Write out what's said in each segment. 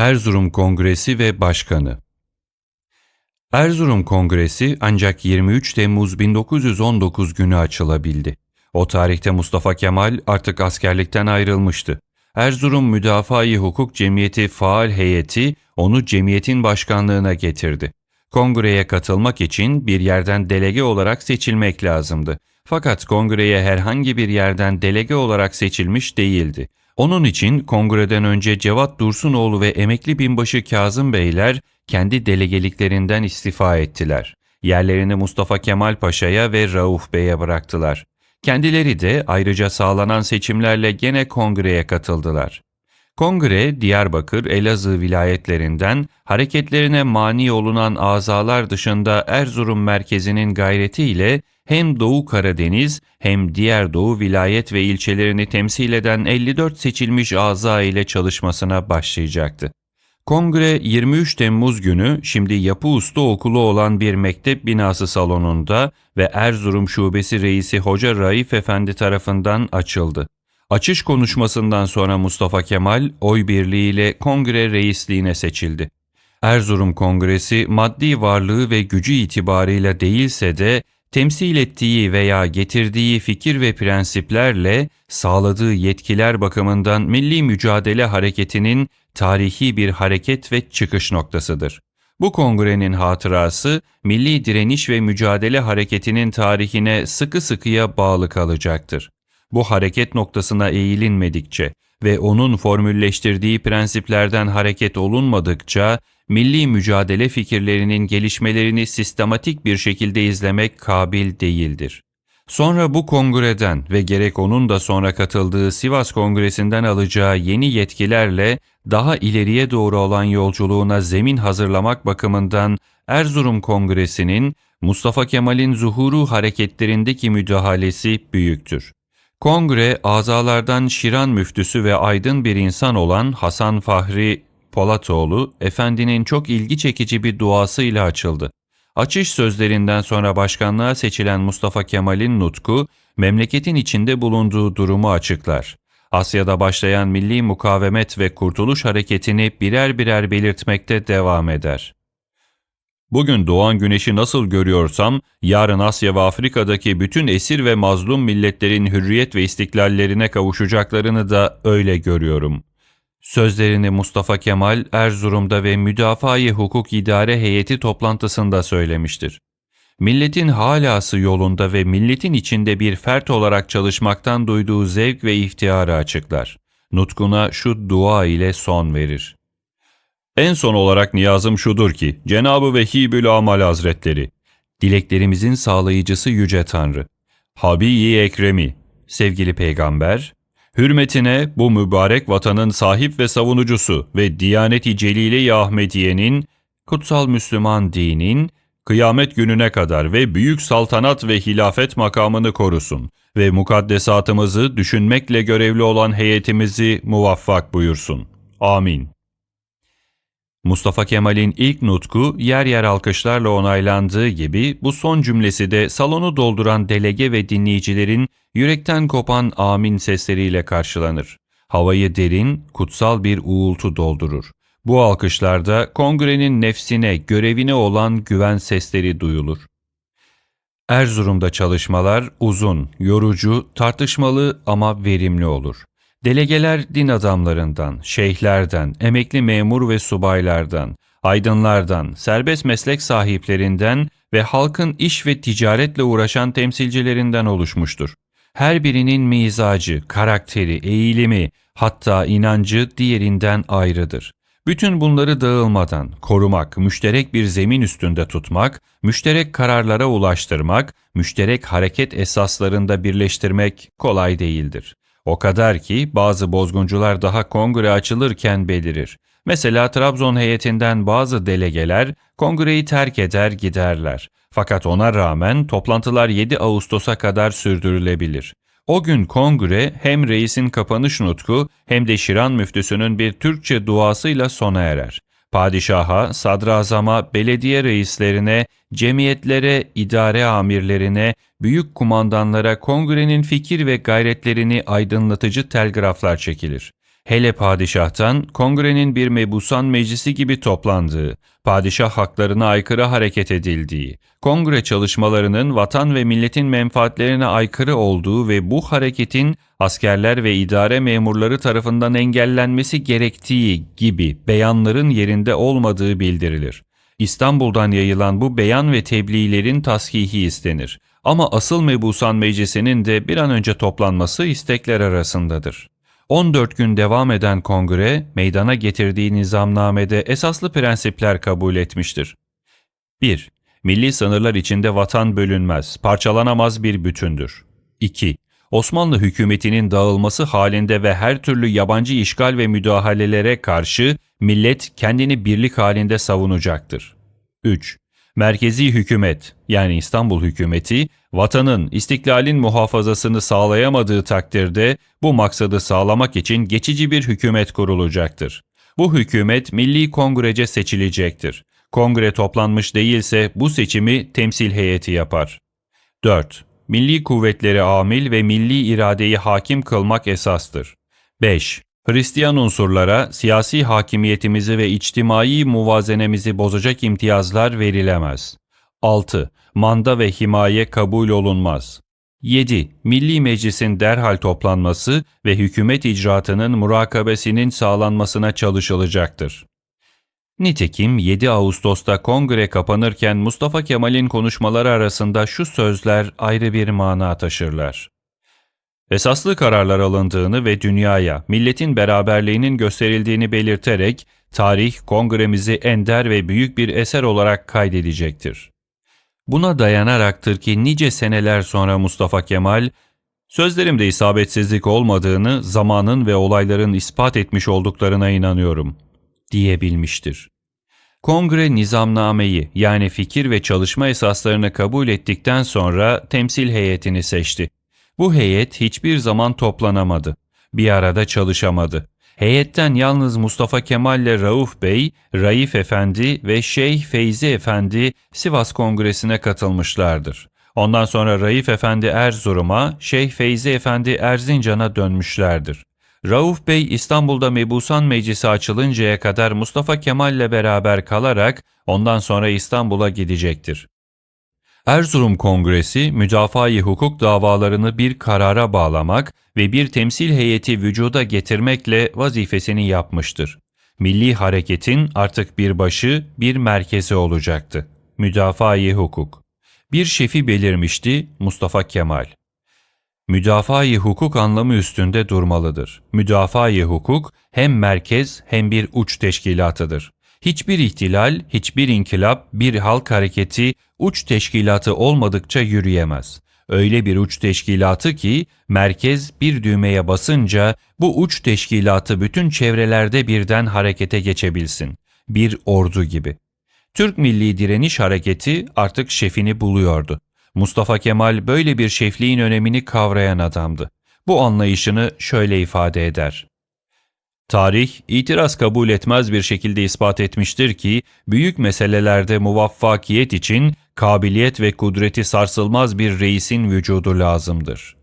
Erzurum Kongresi ve Başkanı Erzurum Kongresi ancak 23 Temmuz 1919 günü açılabildi. O tarihte Mustafa Kemal artık askerlikten ayrılmıştı. Erzurum Müdafaa-i Hukuk Cemiyeti faal heyeti onu cemiyetin başkanlığına getirdi. Kongreye katılmak için bir yerden delege olarak seçilmek lazımdı. Fakat kongreye herhangi bir yerden delege olarak seçilmiş değildi. Onun için kongreden önce Cevat Dursunoğlu ve emekli binbaşı Kazım Beyler kendi delegeliklerinden istifa ettiler. Yerlerini Mustafa Kemal Paşa'ya ve Rauf Bey'e bıraktılar. Kendileri de ayrıca sağlanan seçimlerle gene kongreye katıldılar. Kongre, Diyarbakır, Elazığ vilayetlerinden hareketlerine mani olunan azalar dışında Erzurum merkezinin gayretiyle hem Doğu Karadeniz hem diğer Doğu vilayet ve ilçelerini temsil eden 54 seçilmiş aza ile çalışmasına başlayacaktı. Kongre 23 Temmuz günü şimdi Yapı Usta Okulu olan bir mektep binası salonunda ve Erzurum Şubesi Reisi Hoca Raif Efendi tarafından açıldı. Açış konuşmasından sonra Mustafa Kemal oy birliğiyle kongre reisliğine seçildi. Erzurum Kongresi maddi varlığı ve gücü itibarıyla değilse de temsil ettiği veya getirdiği fikir ve prensiplerle sağladığı yetkiler bakımından milli mücadele hareketinin tarihi bir hareket ve çıkış noktasıdır. Bu kongrenin hatırası milli direniş ve mücadele hareketinin tarihine sıkı sıkıya bağlı kalacaktır. Bu hareket noktasına eğilinmedikçe ve onun formülleştirdiği prensiplerden hareket olunmadıkça milli mücadele fikirlerinin gelişmelerini sistematik bir şekilde izlemek kabil değildir. Sonra bu kongreden ve gerek onun da sonra katıldığı Sivas Kongresi'nden alacağı yeni yetkilerle daha ileriye doğru olan yolculuğuna zemin hazırlamak bakımından Erzurum Kongresi'nin Mustafa Kemal'in zuhuru hareketlerindeki müdahalesi büyüktür. Kongre, azalardan Şiran müftüsü ve aydın bir insan olan Hasan Fahri Polatoğlu, efendinin çok ilgi çekici bir duasıyla açıldı. Açış sözlerinden sonra başkanlığa seçilen Mustafa Kemal'in nutku, memleketin içinde bulunduğu durumu açıklar. Asya'da başlayan milli mukavemet ve kurtuluş hareketini birer birer belirtmekte devam eder. Bugün doğan güneşi nasıl görüyorsam, yarın Asya ve Afrika'daki bütün esir ve mazlum milletlerin hürriyet ve istiklallerine kavuşacaklarını da öyle görüyorum. Sözlerini Mustafa Kemal Erzurum'da ve Müdafaa-i Hukuk İdare Heyeti toplantısında söylemiştir. Milletin halası yolunda ve milletin içinde bir fert olarak çalışmaktan duyduğu zevk ve iftiharı açıklar. Nutkuna şu dua ile son verir. En son olarak niyazım şudur ki, Cenab-ı Vehibül Amal Hazretleri, dileklerimizin sağlayıcısı Yüce Tanrı, Habi-i Ekremi, sevgili peygamber, hürmetine bu mübarek vatanın sahip ve savunucusu ve Diyanet-i Celile-i Ahmediye'nin, kutsal Müslüman dinin, kıyamet gününe kadar ve büyük saltanat ve hilafet makamını korusun ve mukaddesatımızı düşünmekle görevli olan heyetimizi muvaffak buyursun. Amin. Mustafa Kemal'in ilk nutku yer yer alkışlarla onaylandığı gibi bu son cümlesi de salonu dolduran delege ve dinleyicilerin yürekten kopan amin sesleriyle karşılanır. Havayı derin, kutsal bir uğultu doldurur. Bu alkışlarda kongrenin nefsine, görevine olan güven sesleri duyulur. Erzurum'da çalışmalar uzun, yorucu, tartışmalı ama verimli olur. Delegeler din adamlarından, şeyhlerden, emekli memur ve subaylardan, aydınlardan, serbest meslek sahiplerinden ve halkın iş ve ticaretle uğraşan temsilcilerinden oluşmuştur. Her birinin mizacı, karakteri, eğilimi, hatta inancı diğerinden ayrıdır. Bütün bunları dağılmadan korumak, müşterek bir zemin üstünde tutmak, müşterek kararlara ulaştırmak, müşterek hareket esaslarında birleştirmek kolay değildir. O kadar ki bazı bozguncular daha kongre açılırken belirir. Mesela Trabzon heyetinden bazı delegeler kongreyi terk eder giderler. Fakat ona rağmen toplantılar 7 Ağustos'a kadar sürdürülebilir. O gün kongre hem reisin kapanış nutku hem de Şiran müftüsünün bir Türkçe duasıyla sona erer. Padişaha, sadrazama, belediye reislerine, cemiyetlere, idare amirlerine, büyük kumandanlara kongrenin fikir ve gayretlerini aydınlatıcı telgraflar çekilir. Hele padişahtan kongrenin bir mebusan meclisi gibi toplandığı, padişah haklarına aykırı hareket edildiği, kongre çalışmalarının vatan ve milletin menfaatlerine aykırı olduğu ve bu hareketin askerler ve idare memurları tarafından engellenmesi gerektiği gibi beyanların yerinde olmadığı bildirilir. İstanbul'dan yayılan bu beyan ve tebliğlerin tashihi istenir. Ama asıl mebusan meclisinin de bir an önce toplanması istekler arasındadır. 14 gün devam eden kongre, meydana getirdiği nizamnamede esaslı prensipler kabul etmiştir. 1. Milli sınırlar içinde vatan bölünmez, parçalanamaz bir bütündür. 2. Osmanlı hükümetinin dağılması halinde ve her türlü yabancı işgal ve müdahalelere karşı millet kendini birlik halinde savunacaktır. 3. Merkezi hükümet yani İstanbul hükümeti vatanın istiklalin muhafazasını sağlayamadığı takdirde bu maksadı sağlamak için geçici bir hükümet kurulacaktır. Bu hükümet milli kongrece seçilecektir. Kongre toplanmış değilse bu seçimi temsil heyeti yapar. 4. Milli kuvvetleri amil ve milli iradeyi hakim kılmak esastır. 5. Hristiyan unsurlara siyasi hakimiyetimizi ve içtimai muvazenemizi bozacak imtiyazlar verilemez. 6. Manda ve himaye kabul olunmaz. 7. Milli Meclis'in derhal toplanması ve hükümet icraatının murakabesinin sağlanmasına çalışılacaktır. Nitekim 7 Ağustos'ta kongre kapanırken Mustafa Kemal'in konuşmaları arasında şu sözler ayrı bir mana taşırlar. Esaslı kararlar alındığını ve dünyaya milletin beraberliğinin gösterildiğini belirterek tarih kongremizi ender ve büyük bir eser olarak kaydedecektir. Buna dayanaraktır ki nice seneler sonra Mustafa Kemal, sözlerimde isabetsizlik olmadığını zamanın ve olayların ispat etmiş olduklarına inanıyorum, diyebilmiştir. Kongre nizamnameyi yani fikir ve çalışma esaslarını kabul ettikten sonra temsil heyetini seçti. Bu heyet hiçbir zaman toplanamadı. Bir arada çalışamadı. Heyetten yalnız Mustafa Kemal ile Rauf Bey, Raif Efendi ve Şeyh Feyzi Efendi Sivas Kongresi'ne katılmışlardır. Ondan sonra Raif Efendi Erzurum'a, Şeyh Feyzi Efendi Erzincan'a dönmüşlerdir. Rauf Bey İstanbul'da Mebusan Meclisi açılıncaya kadar Mustafa Kemal ile beraber kalarak ondan sonra İstanbul'a gidecektir. Erzurum Kongresi müdafaa-i hukuk davalarını bir karara bağlamak ve bir temsil heyeti vücuda getirmekle vazifesini yapmıştır. Milli hareketin artık bir başı, bir merkezi olacaktı. Müdafaa-i hukuk. Bir şefi belirmişti Mustafa Kemal. Müdafaa-i hukuk anlamı üstünde durmalıdır. Müdafaa-i hukuk hem merkez hem bir uç teşkilatıdır. Hiçbir ihtilal, hiçbir inkılap, bir halk hareketi uç teşkilatı olmadıkça yürüyemez. Öyle bir uç teşkilatı ki merkez bir düğmeye basınca bu uç teşkilatı bütün çevrelerde birden harekete geçebilsin. Bir ordu gibi. Türk Milli Direniş Hareketi artık şefini buluyordu. Mustafa Kemal böyle bir şefliğin önemini kavrayan adamdı. Bu anlayışını şöyle ifade eder. Tarih, itiraz kabul etmez bir şekilde ispat etmiştir ki, büyük meselelerde muvaffakiyet için kabiliyet ve kudreti sarsılmaz bir reisin vücudu lazımdır.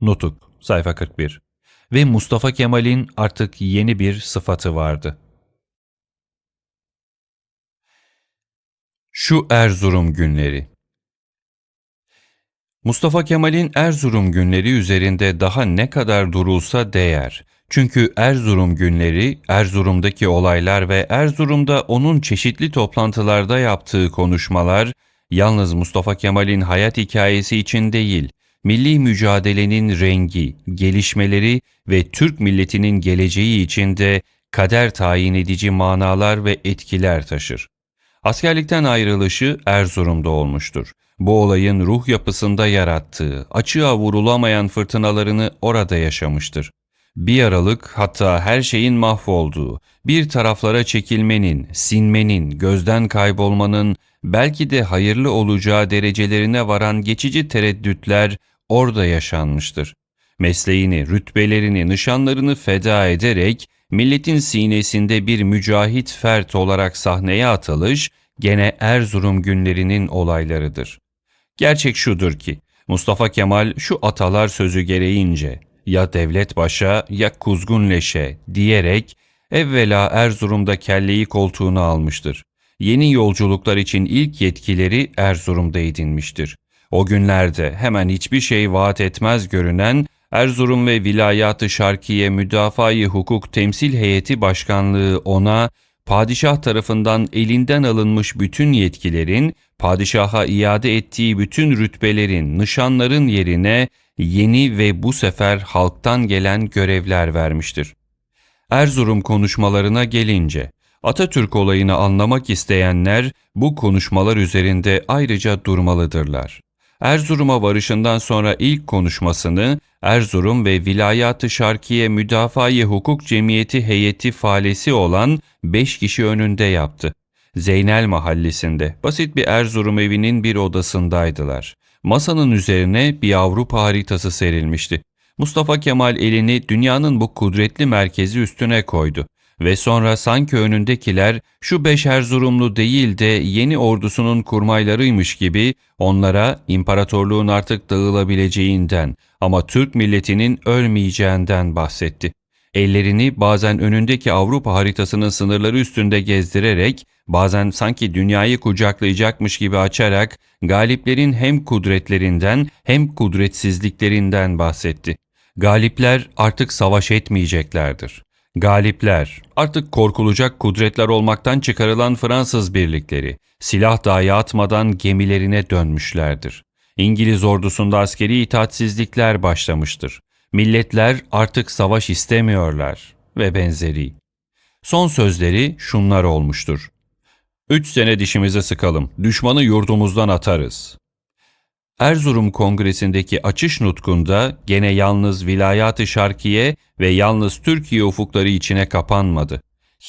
Nutuk, sayfa 41 Ve Mustafa Kemal'in artık yeni bir sıfatı vardı. Şu Erzurum günleri Mustafa Kemal'in Erzurum günleri üzerinde daha ne kadar durulsa değer. Çünkü Erzurum günleri, Erzurum'daki olaylar ve Erzurum'da onun çeşitli toplantılarda yaptığı konuşmalar, yalnız Mustafa Kemal'in hayat hikayesi için değil, milli mücadelenin rengi, gelişmeleri ve Türk milletinin geleceği için de kader tayin edici manalar ve etkiler taşır. Askerlikten ayrılışı Erzurum'da olmuştur. Bu olayın ruh yapısında yarattığı, açığa vurulamayan fırtınalarını orada yaşamıştır. Bir aralık hatta her şeyin mahvolduğu, bir taraflara çekilmenin, sinmenin, gözden kaybolmanın, belki de hayırlı olacağı derecelerine varan geçici tereddütler orada yaşanmıştır. Mesleğini, rütbelerini, nişanlarını feda ederek milletin sinesinde bir mücahit fert olarak sahneye atılış gene Erzurum günlerinin olaylarıdır. Gerçek şudur ki Mustafa Kemal şu atalar sözü gereğince Ya devlet başa ya kuzgun leşe diyerek evvela Erzurum'da kelleyi koltuğuna almıştır. Yeni yolculuklar için ilk yetkileri Erzurum'da edinmiştir. O günlerde hemen hiçbir şey vaat etmez görünen Erzurum ve Vilayat-ı Şarkiye Müdafaa-i Hukuk Temsil Heyeti Başkanlığı ona padişah tarafından elinden alınmış bütün yetkilerin, padişaha iade ettiği bütün rütbelerin, nişanların yerine yeni ve bu sefer halktan gelen görevler vermiştir. Erzurum konuşmalarına gelince, Atatürk olayını anlamak isteyenler bu konuşmalar üzerinde ayrıca durmalıdırlar. Erzurum'a varışından sonra ilk konuşmasını Erzurum ve Vilayat-ı Şarkiye Müdafaa-i Hukuk Cemiyeti heyeti falesi olan beş kişi önünde yaptı. Zeynel mahallesinde basit bir Erzurum evinin bir odasındaydılar. Masanın üzerine bir Avrupa haritası serilmişti. Mustafa Kemal elini dünyanın bu kudretli merkezi üstüne koydu ve sonra sanki önündekiler şu beş Erzurumlu değil de yeni ordusunun kurmaylarıymış gibi onlara imparatorluğun artık dağılabileceğinden ama Türk milletinin ölmeyeceğinden bahsetti. Ellerini bazen önündeki Avrupa haritasının sınırları üstünde gezdirerek, bazen sanki dünyayı kucaklayacakmış gibi açarak galiplerin hem kudretlerinden hem kudretsizliklerinden bahsetti. Galipler artık savaş etmeyeceklerdir. Galipler, artık korkulacak kudretler olmaktan çıkarılan Fransız birlikleri, silah dahi atmadan gemilerine dönmüşlerdir. İngiliz ordusunda askeri itaatsizlikler başlamıştır. Milletler artık savaş istemiyorlar ve benzeri. Son sözleri şunlar olmuştur. Üç sene dişimizi sıkalım, düşmanı yurdumuzdan atarız. Erzurum Kongresi'ndeki açış nutkunda gene yalnız Vilayat-ı Şarkiye ve yalnız Türkiye ufukları içine kapanmadı.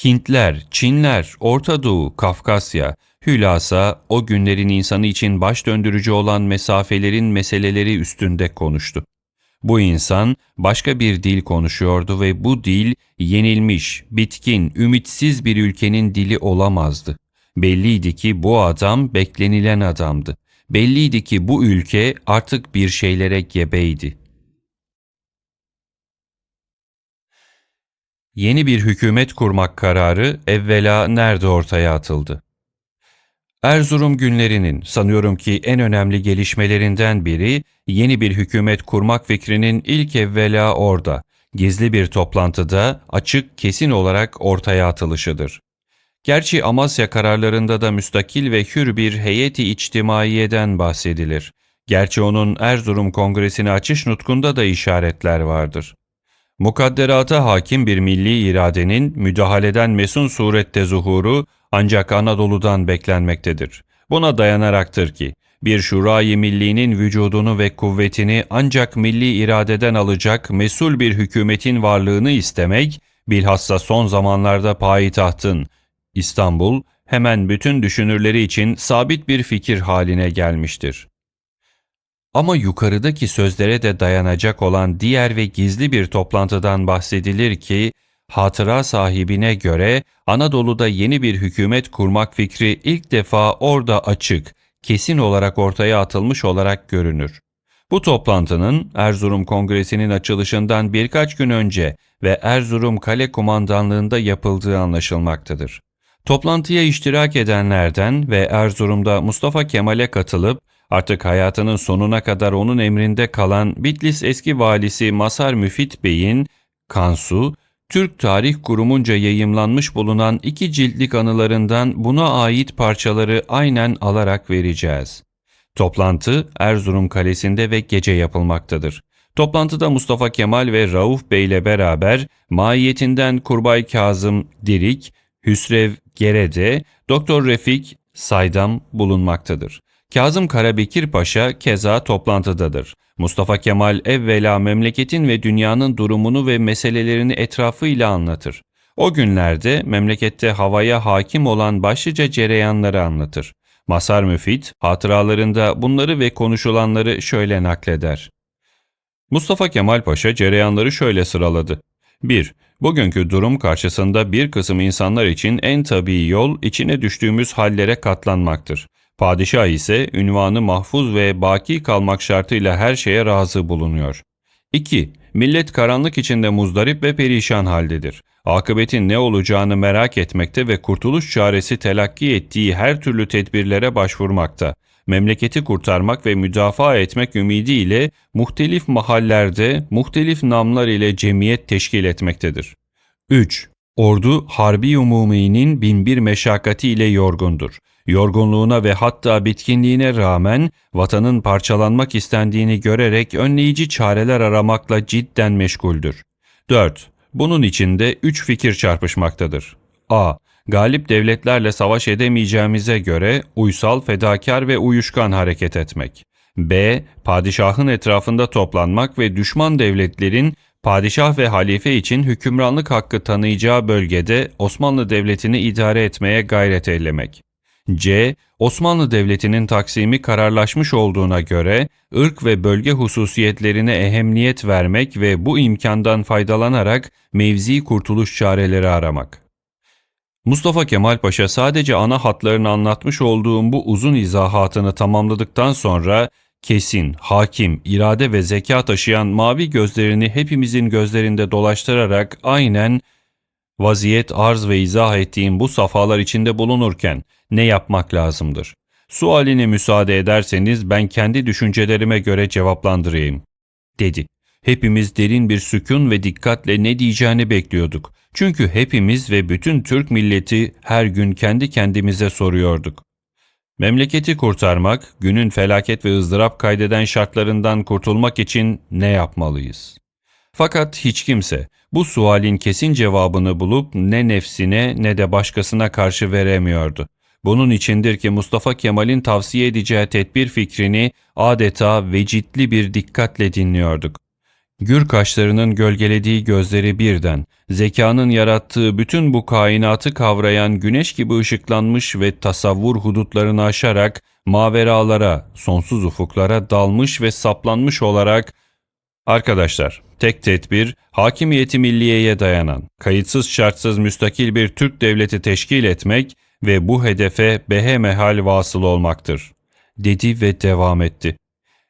Hintler, Çinler, Orta Doğu, Kafkasya, hülasa o günlerin insanı için baş döndürücü olan mesafelerin meseleleri üstünde konuştu. Bu insan başka bir dil konuşuyordu ve bu dil yenilmiş, bitkin, ümitsiz bir ülkenin dili olamazdı. Belliydi ki bu adam beklenilen adamdı. Belliydi ki bu ülke artık bir şeylere gebeydi. Yeni bir hükümet kurmak kararı evvela nerede ortaya atıldı? Erzurum günlerinin sanıyorum ki en önemli gelişmelerinden biri yeni bir hükümet kurmak fikrinin ilk evvela orada, gizli bir toplantıda açık kesin olarak ortaya atılışıdır. Gerçi Amasya kararlarında da müstakil ve hür bir heyeti içtimaiyeden bahsedilir. Gerçi onun Erzurum Kongresi'ni açış nutkunda da işaretler vardır. Mukadderata hakim bir milli iradenin müdahaleden mesun surette zuhuru ancak Anadolu'dan beklenmektedir. Buna dayanaraktır ki, bir şurayı millinin vücudunu ve kuvvetini ancak milli iradeden alacak mesul bir hükümetin varlığını istemek, bilhassa son zamanlarda payitahtın, İstanbul, hemen bütün düşünürleri için sabit bir fikir haline gelmiştir. Ama yukarıdaki sözlere de dayanacak olan diğer ve gizli bir toplantıdan bahsedilir ki, hatıra sahibine göre Anadolu'da yeni bir hükümet kurmak fikri ilk defa orada açık, kesin olarak ortaya atılmış olarak görünür. Bu toplantının Erzurum Kongresi'nin açılışından birkaç gün önce ve Erzurum Kale Kumandanlığında yapıldığı anlaşılmaktadır. Toplantıya iştirak edenlerden ve Erzurum'da Mustafa Kemal'e katılıp artık hayatının sonuna kadar onun emrinde kalan Bitlis eski valisi Masar Müfit Bey'in Kansu, Türk Tarih Kurumunca yayımlanmış bulunan iki ciltlik anılarından buna ait parçaları aynen alarak vereceğiz. Toplantı Erzurum Kalesi'nde ve gece yapılmaktadır. Toplantıda Mustafa Kemal ve Rauf Bey ile beraber mahiyetinden Kurbay Kazım Dirik, Hüsrev Gerede, Doktor Refik Saydam bulunmaktadır. Kazım Karabekir Paşa keza toplantıdadır. Mustafa Kemal evvela memleketin ve dünyanın durumunu ve meselelerini etrafıyla anlatır. O günlerde memlekette havaya hakim olan başlıca cereyanları anlatır. Masar Müfit hatıralarında bunları ve konuşulanları şöyle nakleder. Mustafa Kemal Paşa cereyanları şöyle sıraladı. 1. Bugünkü durum karşısında bir kısım insanlar için en tabii yol içine düştüğümüz hallere katlanmaktır. Padişah ise ünvanı mahfuz ve baki kalmak şartıyla her şeye razı bulunuyor. 2. millet karanlık içinde muzdarip ve perişan haldedir. Akıbetin ne olacağını merak etmekte ve kurtuluş çaresi telakki ettiği her türlü tedbirlere başvurmakta. Memleketi kurtarmak ve müdafaa etmek ümidiyle muhtelif mahallerde muhtelif namlar ile cemiyet teşkil etmektedir. 3. Ordu harbi umuminin binbir meşakkati ile yorgundur. Yorgunluğuna ve hatta bitkinliğine rağmen vatanın parçalanmak istendiğini görerek önleyici çareler aramakla cidden meşguldür. 4. Bunun içinde üç fikir çarpışmaktadır. A. Galip devletlerle savaş edemeyeceğimize göre uysal, fedakar ve uyuşkan hareket etmek. B. Padişahın etrafında toplanmak ve düşman devletlerin padişah ve halife için hükümranlık hakkı tanıyacağı bölgede Osmanlı Devleti'ni idare etmeye gayret eylemek. C. Osmanlı Devleti'nin taksimi kararlaşmış olduğuna göre ırk ve bölge hususiyetlerine ehemmiyet vermek ve bu imkandan faydalanarak mevzi kurtuluş çareleri aramak. Mustafa Kemal Paşa sadece ana hatlarını anlatmış olduğum bu uzun izahatını tamamladıktan sonra kesin, hakim, irade ve zeka taşıyan mavi gözlerini hepimizin gözlerinde dolaştırarak aynen vaziyet arz ve izah ettiğim bu safhalar içinde bulunurken ne yapmak lazımdır? Sualine müsaade ederseniz ben kendi düşüncelerime göre cevaplandırayım, dedi. Hepimiz derin bir sükun ve dikkatle ne diyeceğini bekliyorduk. Çünkü hepimiz ve bütün Türk milleti her gün kendi kendimize soruyorduk. Memleketi kurtarmak, günün felaket ve ızdırap kaydeden şartlarından kurtulmak için ne yapmalıyız? Fakat hiç kimse bu sualin kesin cevabını bulup ne nefsine ne de başkasına karşı veremiyordu. Bunun içindir ki Mustafa Kemal'in tavsiye edeceği tedbir fikrini adeta vecitli bir dikkatle dinliyorduk. Gür kaşlarının gölgelediği gözleri birden, zekanın yarattığı bütün bu kainatı kavrayan güneş gibi ışıklanmış ve tasavvur hudutlarını aşarak maveralara, sonsuz ufuklara dalmış ve saplanmış olarak Arkadaşlar, tek tedbir, hakimiyeti milliyeye dayanan, kayıtsız şartsız müstakil bir Türk devleti teşkil etmek ve bu hedefe behemehal vasıl olmaktır, dedi ve devam etti.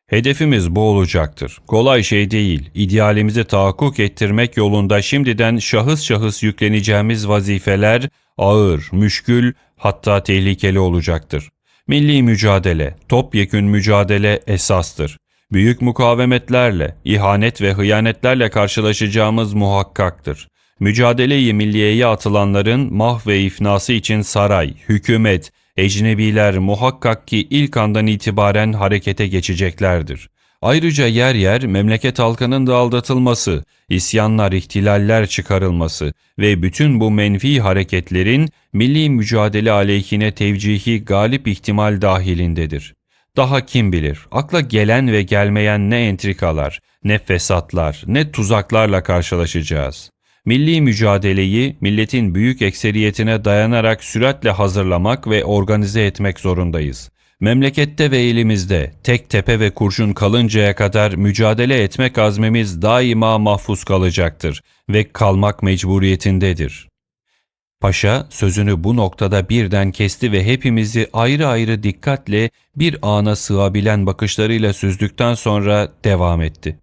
Hedefimiz bu olacaktır. Kolay şey değil. İdealimizi tahakkuk ettirmek yolunda şimdiden şahıs şahıs yükleneceğimiz vazifeler ağır, müşkül, hatta tehlikeli olacaktır. Milli mücadele, topyekün mücadele esastır. Büyük mukavemetlerle, ihanet ve hıyanetlerle karşılaşacağımız muhakkaktır. Mücadeleyi milliyeye atılanların mah ve ifnası için saray, hükümet, ecnebiler muhakkak ki ilk andan itibaren harekete geçeceklerdir. Ayrıca yer yer memleket halkının da aldatılması, isyanlar, ihtilaller çıkarılması ve bütün bu menfi hareketlerin milli mücadele aleyhine tevcihi galip ihtimal dahilindedir. Daha kim bilir, akla gelen ve gelmeyen ne entrikalar, ne fesatlar, ne tuzaklarla karşılaşacağız. Milli mücadeleyi milletin büyük ekseriyetine dayanarak süratle hazırlamak ve organize etmek zorundayız. Memlekette ve elimizde tek tepe ve kurşun kalıncaya kadar mücadele etmek azmimiz daima mahfuz kalacaktır ve kalmak mecburiyetindedir. Paşa sözünü bu noktada birden kesti ve hepimizi ayrı ayrı dikkatle bir ana sığabilen bakışlarıyla süzdükten sonra devam etti.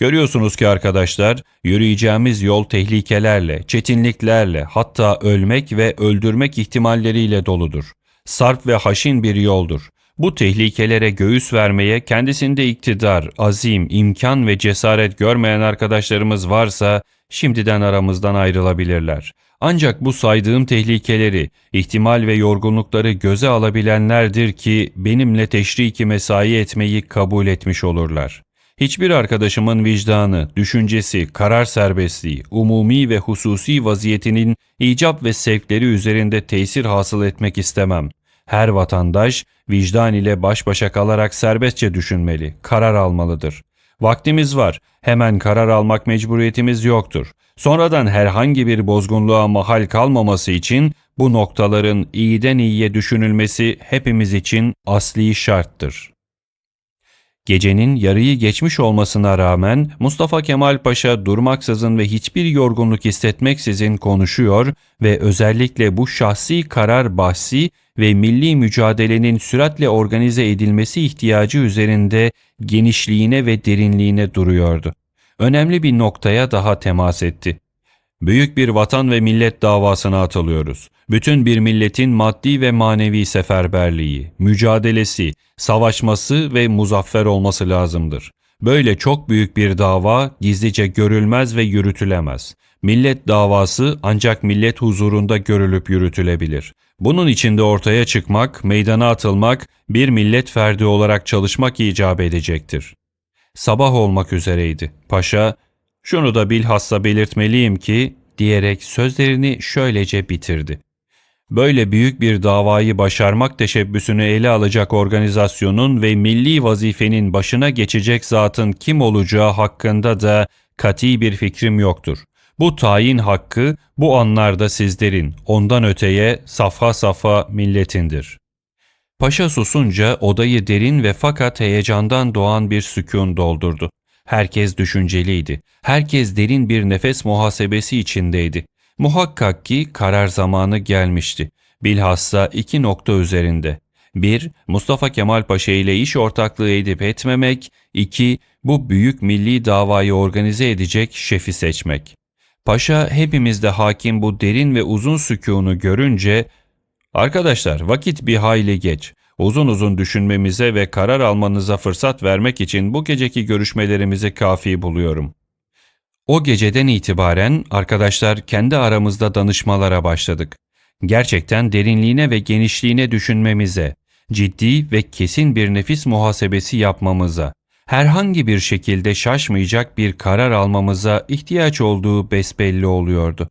Görüyorsunuz ki arkadaşlar, yürüyeceğimiz yol tehlikelerle, çetinliklerle, hatta ölmek ve öldürmek ihtimalleriyle doludur. Sarp ve haşin bir yoldur. Bu tehlikelere göğüs vermeye kendisinde iktidar, azim, imkan ve cesaret görmeyen arkadaşlarımız varsa şimdiden aramızdan ayrılabilirler. Ancak bu saydığım tehlikeleri, ihtimal ve yorgunlukları göze alabilenlerdir ki benimle teşriki mesai etmeyi kabul etmiş olurlar. Hiçbir arkadaşımın vicdanı, düşüncesi, karar serbestliği, umumi ve hususi vaziyetinin icap ve sevkleri üzerinde tesir hasıl etmek istemem. Her vatandaş vicdan ile baş başa kalarak serbestçe düşünmeli, karar almalıdır. Vaktimiz var, hemen karar almak mecburiyetimiz yoktur. Sonradan herhangi bir bozgunluğa mahal kalmaması için bu noktaların iyiden iyiye düşünülmesi hepimiz için asli şarttır. Gecenin yarıyı geçmiş olmasına rağmen Mustafa Kemal Paşa durmaksızın ve hiçbir yorgunluk hissetmeksizin konuşuyor ve özellikle bu şahsi karar bahsi ve milli mücadelenin süratle organize edilmesi ihtiyacı üzerinde genişliğine ve derinliğine duruyordu. önemli bir noktaya daha temas etti. Büyük bir vatan ve millet davasına atılıyoruz. Bütün bir milletin maddi ve manevi seferberliği, mücadelesi, savaşması ve muzaffer olması lazımdır. Böyle çok büyük bir dava gizlice görülmez ve yürütülemez. Millet davası ancak millet huzurunda görülüp yürütülebilir. Bunun içinde ortaya çıkmak, meydana atılmak, bir millet ferdi olarak çalışmak icap edecektir. Sabah olmak üzereydi. Paşa, şunu da bilhassa belirtmeliyim ki, diyerek sözlerini şöylece bitirdi. Böyle büyük bir davayı başarmak teşebbüsünü ele alacak organizasyonun ve milli vazifenin başına geçecek zatın kim olacağı hakkında da kati bir fikrim yoktur. Bu tayin hakkı bu anlarda sizlerin, ondan öteye safha safha milletindir. Paşa susunca odayı derin ve fakat heyecandan doğan bir sükun doldurdu. Herkes düşünceliydi. Herkes derin bir nefes muhasebesi içindeydi. Muhakkak ki karar zamanı gelmişti. Bilhassa iki nokta üzerinde. 1. Mustafa Kemal Paşa ile iş ortaklığı edip etmemek. 2. Bu büyük milli davayı organize edecek şefi seçmek. Paşa hepimizde hakim bu derin ve uzun sükûnu görünce ''Arkadaşlar vakit bir hayli geç. Uzun uzun düşünmemize ve karar almanıza fırsat vermek için bu geceki görüşmelerimizi kafi buluyorum.'' O geceden itibaren arkadaşlar kendi aramızda danışmalara başladık. Gerçekten derinliğine ve genişliğine düşünmemize, ciddi ve kesin bir nefis muhasebesi yapmamıza, herhangi bir şekilde şaşmayacak bir karar almamıza ihtiyaç olduğu besbelli oluyordu.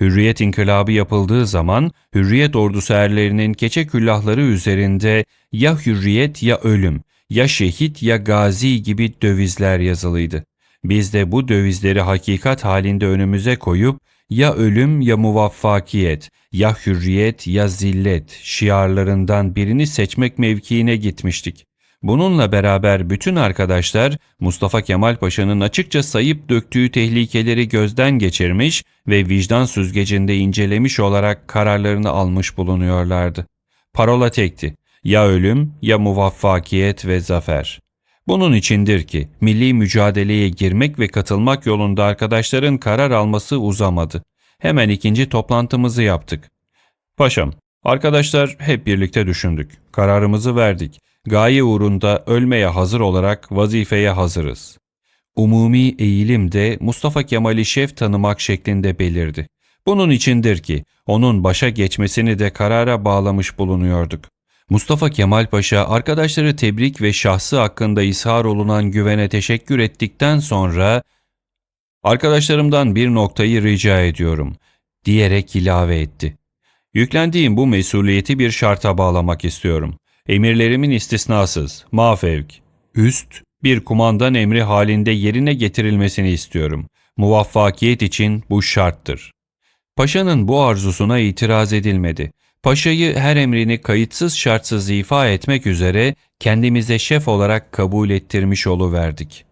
Hürriyet inkılabı yapıldığı zaman Hürriyet ordusu erlerinin keçe küllahları üzerinde ya hürriyet ya ölüm, ya şehit ya gazi gibi dövizler yazılıydı. Biz de bu dövizleri hakikat halinde önümüze koyup ya ölüm ya muvaffakiyet, ya hürriyet ya zillet şiarlarından birini seçmek mevkiine gitmiştik. Bununla beraber bütün arkadaşlar Mustafa Kemal Paşa'nın açıkça sayıp döktüğü tehlikeleri gözden geçirmiş ve vicdan süzgecinde incelemiş olarak kararlarını almış bulunuyorlardı. Parola tekti. Ya ölüm ya muvaffakiyet ve zafer. Bunun içindir ki milli mücadeleye girmek ve katılmak yolunda arkadaşların karar alması uzamadı. Hemen ikinci toplantımızı yaptık. Paşam, arkadaşlar hep birlikte düşündük. Kararımızı verdik. Gaye uğrunda ölmeye hazır olarak vazifeye hazırız. Umumi eğilim de Mustafa Kemal'i şef tanımak şeklinde belirdi. Bunun içindir ki onun başa geçmesini de karara bağlamış bulunuyorduk. Mustafa Kemal Paşa arkadaşları tebrik ve şahsı hakkında ishar olunan güvene teşekkür ettikten sonra arkadaşlarımdan bir noktayı rica ediyorum diyerek ilave etti. Yüklendiğim bu mesuliyeti bir şarta bağlamak istiyorum. Emirlerimin istisnasız, mafevk, üst, bir kumandan emri halinde yerine getirilmesini istiyorum. Muvaffakiyet için bu şarttır. Paşanın bu arzusuna itiraz edilmedi. Paşayı her emrini kayıtsız şartsız ifa etmek üzere kendimize şef olarak kabul ettirmiş oluverdik.